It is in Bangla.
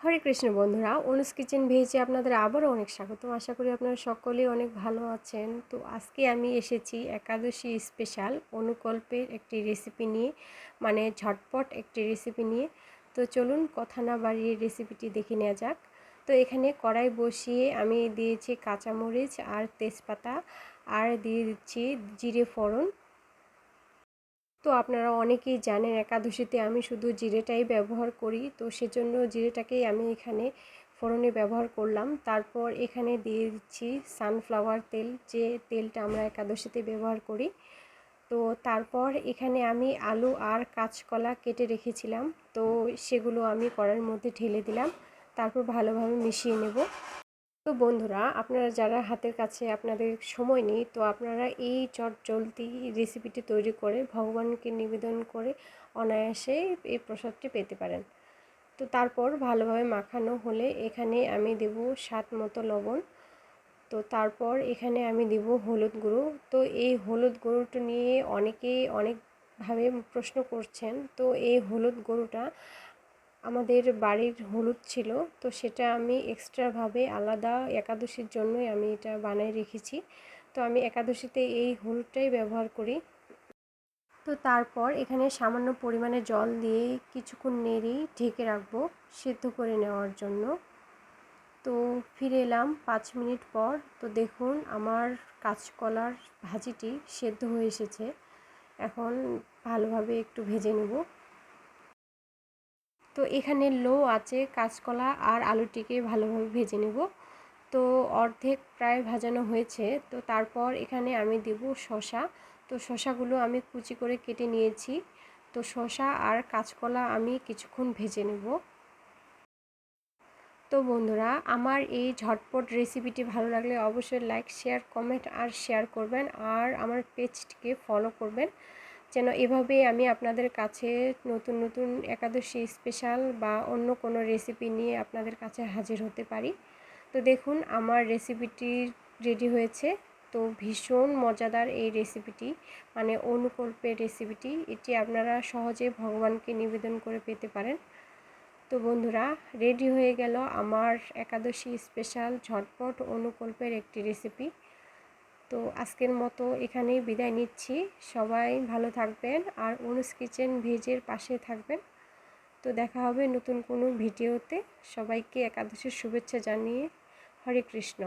হরে কৃষ্ণ বন্ধুরা, অনুস কিচেন ভেজে আপনাদের আবারও অনেক স্বাগত আশা করি আপনারা সকলেই অনেক ভালো আছেন। তো আজকে আমি এসেছি একাদশী স্পেশাল অনুকল্পের একটি রেসিপি নিয়ে মানে ঝটপট একটি রেসিপি নিয়ে। তো চলুন কথা না বাড়িয়ে রেসিপিটি দেখে নেওয়া যাক। তো এখানে কড়াই বসিয়ে আমি দিয়েছি কাঁচামরিচ আর তেজপাতা আর দিয়ে দিচ্ছি জিরে ফোড়ন। তো আপনারা অনেকেই জানেন একাদশীতে আমি শুধু জিরেটাই ব্যবহার করি। তো সেজন্য জিরেটাকেই আমি এখানে ফোড়নে ব্যবহার করলাম। তারপর এখানে দিয়ে দিচ্ছি সানফ্লাওয়ার তেল, যে তেলটা আমরা একাদশীতে ব্যবহার করি। তো তারপর এখানে আমি আলু আর কাঁচকলা কেটে রেখেছিলাম। তো সেগুলো আমি কড়ার মধ্যে ঢেলে দিলাম। তারপর ভালোভাবে মিশিয়ে নেব। তো বন্ধুরা, আপনারা যারা হাতের কাছে আপনাদের সময় নেই, তো আপনারা এই চট জলদি রেসিপিটি তৈরি করে, ভগবানকে নিবেদন করে অনায়াসে এই প্রসাদটি পেতে পারেন। তো তারপর ভালোভাবে মাখানো হলে এখানে আমি দেব স্বাদ মতো লবণ। তো তারপর এখানে আমি দেব হলুদ গুঁড়ো। তো এই হলুদ গুঁড়োটা নিয়ে অনেকেই অনেকভাবে প্রশ্ন করছেন, তো এই হলুদ গুঁড়োটা আমাদের বাড়ির হলুদ ছিল, তো সেটা আমি এক্সট্রাভাবে আলাদা একাদশীর জন্যই আমি এটা বানিয়ে রেখেছি। তো আমি একাদশীতে এই হলুদটাই ব্যবহার করি। তো তারপর এখানে সামান্য পরিমাণে জল দিয়ে কিছুক্ষণ নেড়েই ঢেকে রাখব সেদ্ধ করে নেওয়ার জন্য। তো ফিরে এলাম পাঁচ মিনিট পর। তো দেখুন আমার কাঁচকলার ভাজিটি সেদ্ধ হয়ে এসেছে। এখন ভালোভাবে একটু ভেজে নেব। তো এখানে লো আছে কাঁচকলা আর আলুটিকে ভালোভাবে ভেজে নেব। তো অর্ধেক প্রায় ভাজানো হয়েছে। তো তারপর এখানে আমি দেব শশা তো শশাগুলো আমি কুচি করে কেটে নিয়েছি। তো শশা আর কাঁচকলা আমি কিছুক্ষণ ভেজে নেব। তো বন্ধুরা, আমার এই ঝটপট রেসিপিটি ভালো লাগলে অবশ্যই লাইক, শেয়ার, কমেন্ট আর শেয়ার করবেন। আর আমার পেজটিকে ফলো করবেন। যেন এভাবে আমি আপনাদের কাছে নতুন নতুন একাদশী স্পেশাল বা অন্য কোনো রেসিপি নিয়ে আপনাদের কাছে হাজির হতে পারি। তো দেখুন, আমার রেসিপিটি রেডি হয়েছে। তো ভীষণ মজাদার এই রেসিপিটি মানে অনুকল্পের রেসিপিটি এটি আপনারা সহজে ভগবানকে নিবেদন করে পেতে পারেন। তো বন্ধুরা রেডি হয়ে গেল আমার একাদশী স্পেশাল ঝটপট অনুকল্পের একটি রেসিপি তো আজকের মতো এখানেই বিদায় নিচ্ছি। সবাই ভালো থাকবেন আর অনুস কিচেন ভেজের পাশে থাকবেন। তো দেখা হবে নতুন কোনো ভিডিওতে। সবাইকে একাদশীর শুভেচ্ছা জানিয়ে হরে কৃষ্ণ।